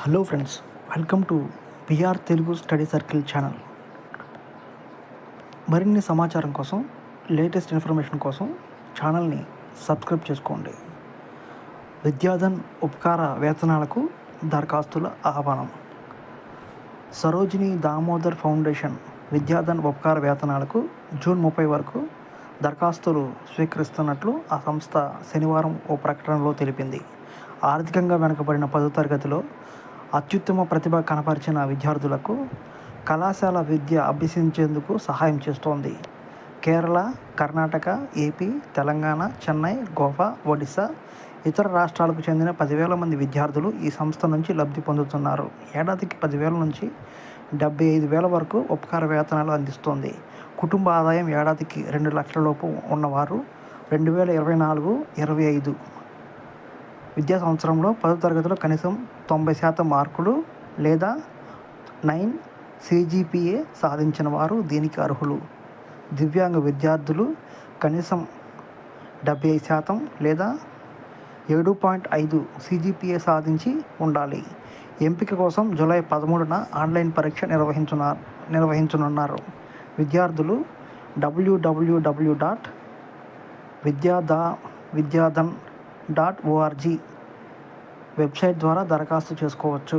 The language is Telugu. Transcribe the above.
Hello friends welcome to PR Telugu study circle channel. మరిన్ని సమాచారం కోసం లేటెస్ట్ ఇన్ఫర్మేషన్ కోసం ఛానల్ని సబ్స్క్రైబ్ చేసుకోండి. విద్యాధన్ ఉపకార వేతనాలకు దరఖాస్తుల ఆహ్వానం. సరోజిని దామోదర్ ఫౌండేషన్ విద్యాధన్ ఉపకార వేతనాలకు జూన్ ముప్పై వరకు దరఖాస్తులు స్వీకరిస్తున్నట్లు ఆ సంస్థ శనివారం ఓ ప్రకటనలో తెలిపింది. ఆర్థికంగా వెనుకబడిన పదో తరగతిలో అత్యుత్తమ ప్రతిభ కనపరిచిన విద్యార్థులకు కళాశాల విద్య అభ్యసించేందుకు సహాయం చేస్తోంది. కేరళ కర్ణాటక ఏపీ తెలంగాణ చెన్నై గోవా ఒడిశా ఇతర రాష్ట్రాలకు చెందిన పదివేల మంది విద్యార్థులు ఈ సంస్థ నుంచి లబ్ధి పొందుతున్నారు. ఏడాదికి పదివేల నుంచి డెబ్బై ఐదు వేల వరకు ఉపకార వేతనాలు అందిస్తోంది. కుటుంబ ఆదాయం ఏడాదికి రెండు లక్షల లోపు ఉన్నవారు రెండు వేల ఇరవై నాలుగు ఇరవై ఐదు విద్యా సంవత్సరంలో పదో తరగతిలో కనీసం తొంభై శాతం మార్కులు లేదా నైన్ సిజిపిఏ సాధించిన వారు దీనికి అర్హులు. దివ్యాంగ విద్యార్థులు కనీసం డెబ్బై ఐదు శాతం లేదా ఏడు పాయింట్ ఐదు సిజిపిఏ సాధించి ఉండాలి. ఎంపిక కోసం జూలై పదమూడున ఆన్లైన్ పరీక్ష నిర్వహించున్నారు నిర్వహించనున్నారు. విద్యార్థులు డబ్ల్యూడబ్ల్యూడబ్ల్యూ dot విద్యాదా Vidyadhan dot ORG website ద్వారా దరఖాస్తు చేసుకోవచ్చు.